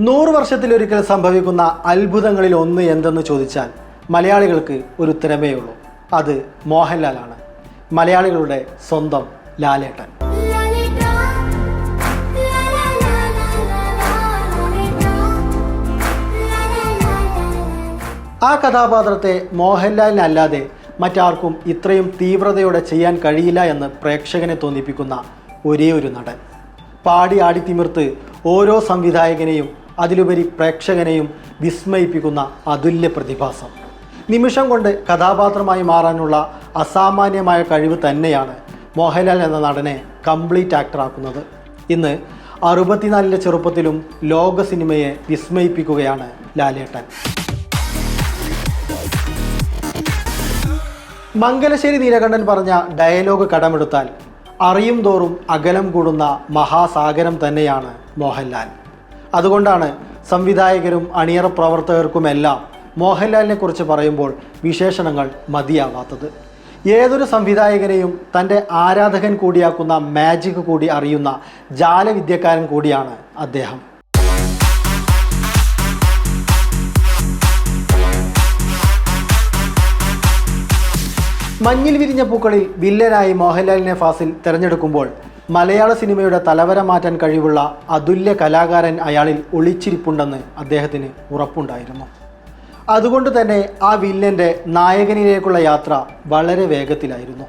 നൂറ് വർഷത്തിലൊരിക്കൽ സംഭവിക്കുന്ന അത്ഭുതങ്ങളിൽ ഒന്ന് എന്തെന്ന് ചോദിച്ചാൽ മലയാളികൾക്ക് ഒരു ഉത്തരമേ ഉള്ളൂ. അത് മോഹൻലാലാണ്. മലയാളികളുടെ സ്വന്തം ലാലേട്ടൻ. ആ കഥാപാത്രത്തെ മോഹൻലാലിനല്ലാതെ മറ്റാർക്കും ഇത്രയും തീവ്രതയോടെ ചെയ്യാൻ കഴിയില്ല എന്ന് പ്രേക്ഷകനെ തോന്നിപ്പിക്കുന്ന ഒരേ ഒരു നടൻ. പാടി ആടിത്തിമിർത്ത് ഓരോ സംവിധായകനെയും അതിലുപരി പ്രേക്ഷകനെയും വിസ്മയിപ്പിക്കുന്ന അതുല്യ പ്രതിഭാസം. നിമിഷം കൊണ്ട് കഥാപാത്രമായി മാറാനുള്ള അസാമാന്യമായ കഴിവ് തന്നെയാണ് മോഹൻലാൽ എന്ന നടനെ കംപ്ലീറ്റ് ആക്ടറാക്കുന്നത്. ഇന്ന് അറുപത്തിനാലിന്റെ ചെറുപ്പത്തിലും ലോക സിനിമയെ വിസ്മയിപ്പിക്കുകയാണ് ലാലേട്ടൻ. മംഗലശ്ശേരി നീലകണ്ഠൻ പറഞ്ഞ ഡയലോഗ് കടമെടുത്താൽ അറിയും തോറും അകലം കൂടുന്ന മഹാസാഗരം തന്നെയാണ് മോഹൻലാൽ. അതുകൊണ്ടാണ് സംവിധായകരും അണിയറ പ്രവർത്തകർക്കുമെല്ലാം മോഹൻലാലിനെ കുറിച്ച് പറയുമ്പോൾ വിശേഷണങ്ങൾ മതിയാവാത്തത്. ഏതൊരു സംവിധായകനെയും തന്റെ ആരാധകൻ കൂടിയാക്കുന്ന മാജിക് കൂടി അറിയുന്ന ജാലവിദ്യക്കാരൻ കൂടിയാണ് അദ്ദേഹം. മഞ്ഞിൽ വിരിഞ്ഞ പൂക്കളിൽ വില്ലനായി മോഹൻലാലിനെ ഫാസിൽ തിരഞ്ഞെടുക്കുമ്പോൾ മലയാള സിനിമയുടെ തലവര മാറ്റാൻ കഴിവുള്ള അതുല്യ കലാകാരൻ അയാളിൽ ഒളിച്ചിരിപ്പുണ്ടെന്ന് അദ്ദേഹത്തിന് ഉറപ്പുണ്ടായിരുന്നു. അതുകൊണ്ട് തന്നെ ആ വില്ലന്റെ നായകനിലേക്കുള്ള യാത്ര വളരെ വേഗത്തിലായിരുന്നു.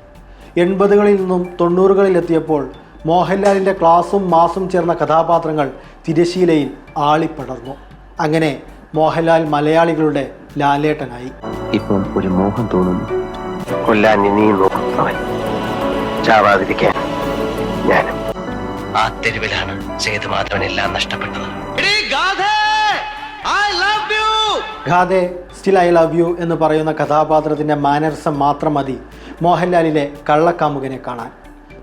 എൺപതുകളിൽ നിന്നും തൊണ്ണൂറുകളിലെത്തിയപ്പോൾ മോഹൻലാലിന്റെ ക്ലാസും മാസും ചേർന്ന കഥാപാത്രങ്ങൾ തിരശീലയിൽ ആളിപ്പടർന്നു. അങ്ങനെ മോഹൻലാൽ മലയാളികളുടെ ലാലേട്ടനായി. ഇപ്പം ഒരു മോഹം തോന്നുന്നു. കൊല്ലാൻ ഇനിയും നോക്കുന്നവൻ ചാവാതിരിക്കാൻ. ഞാനും ആ തെരുവിലാണ് സേതുമാധവനെല്ലാം നഷ്ടപ്പെട്ടത്. ഖാദെ സ്റ്റിൽ ഐ ലവ് യു എന്ന് പറയുന്ന കഥാപാത്രത്തിന്റെ മാനർസം മാത്രം മതി. മോഹൻലാലിലെ കള്ളക്കാമുകനെ കാണാൻ.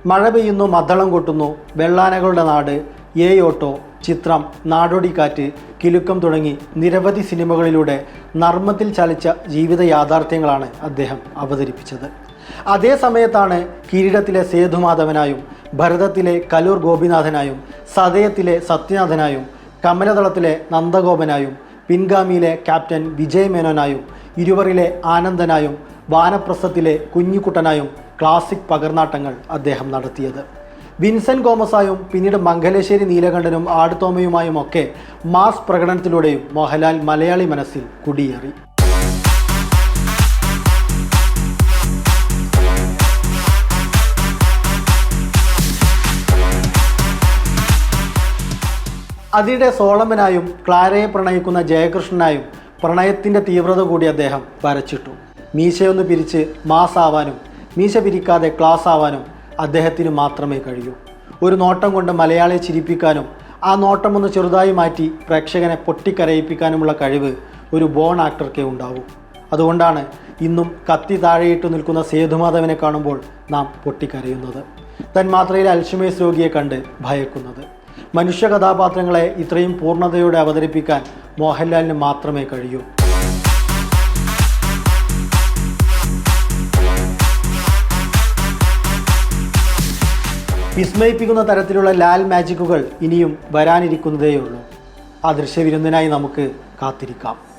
മഴ പെയ്യുന്നു മദ്ദളം കൊട്ടുന്നു വെള്ളാനകളുടെ നാട് ഏയോട്ടോ ചിത്രം നാടോടിക്കാറ്റ് കിലുക്കം തുടങ്ങി നിരവധി സിനിമകളിലൂടെ നർമ്മത്തിൽ ചലിച്ച ജീവിത യാഥാർത്ഥ്യങ്ങളാണ് അദ്ദേഹം അവതരിപ്പിച്ചത്. അതേ സമയത്താണ് കിരീടത്തിലെ സേതുമാധവനായും ഭരതത്തിലെ കലൂർ ഗോപിനാഥനായും സതയത്തിലെ സത്യനാഥനായും കമലതളത്തിലെ നന്ദഗോപനായും പിൻഗാമിയിലെ ക്യാപ്റ്റൻ വിജയ് മേനോനായും ഇരുവറിലെ ആനന്ദനായും വാനപ്രസ്ഥത്തിലെ കുഞ്ഞിക്കുട്ടനായും ക്ലാസിക് പകർനാട്ടങ്ങൾ അദ്ദേഹം നടത്തിയത്. വിൻസെൻ ഗോമസായും പിന്നീട് മംഗലേശ്ശേരി നീലകണ്ഠനും ആടുത്തോമയുമായും ഒക്കെ മാസ് പ്രകടനത്തിലൂടെയും മോഹൻലാൽ മലയാളി മനസ്സിൽ കുടിയേറി. അതിടെ സോളമനായും ക്ലാരയെ പ്രണയിക്കുന്ന ജയകൃഷ്ണനായും പ്രണയത്തിന്റെ തീവ്രത കൂടി അദ്ദേഹം വരച്ചിട്ടു. മീശയൊന്ന് പിരിച്ച് മാസ് ആവാനും മീശ പിരിക്കാതെ ക്ലാസ് ആവാനും അദ്ദേഹത്തിന് മാത്രമേ കഴിയൂ. ഒരു നോട്ടം കൊണ്ട് മലയാളിയെ ചിരിപ്പിക്കാനും ആ നോട്ടം ഒന്ന് ചെറുതായി മാറ്റി പ്രേക്ഷകനെ പൊട്ടിക്കരയിപ്പിക്കാനുമുള്ള കഴിവ് ഒരു ബോൺ ആക്ടർക്കേ ഉണ്ടാവൂ. അതുകൊണ്ടാണ് ഇന്നും കത്തി താഴെയിട്ട് നിൽക്കുന്ന സേതുമാധവനെ കാണുമ്പോൾ നാം പൊട്ടിക്കരയുന്നത്. തന്മാത്രയിലെ അൽഷിമേഴ്സ് രോഗിയെ കണ്ട് ഭയക്കുന്നത്. മനുഷ്യ കഥാപാത്രങ്ങളെ ഇത്രയും പൂർണതയോടെ അവതരിപ്പിക്കാൻ മോഹൻലാലിന് മാത്രമേ കഴിയൂ. വിസ്മയിപ്പിക്കുന്ന തരത്തിലുള്ള ലാൽ മാജിക്കുകൾ ഇനിയും വരാനിരിക്കുന്നതേയുള്ളൂ. ആ ദൃശ്യവിരുന്നിനായി നമുക്ക് കാത്തിരിക്കാം.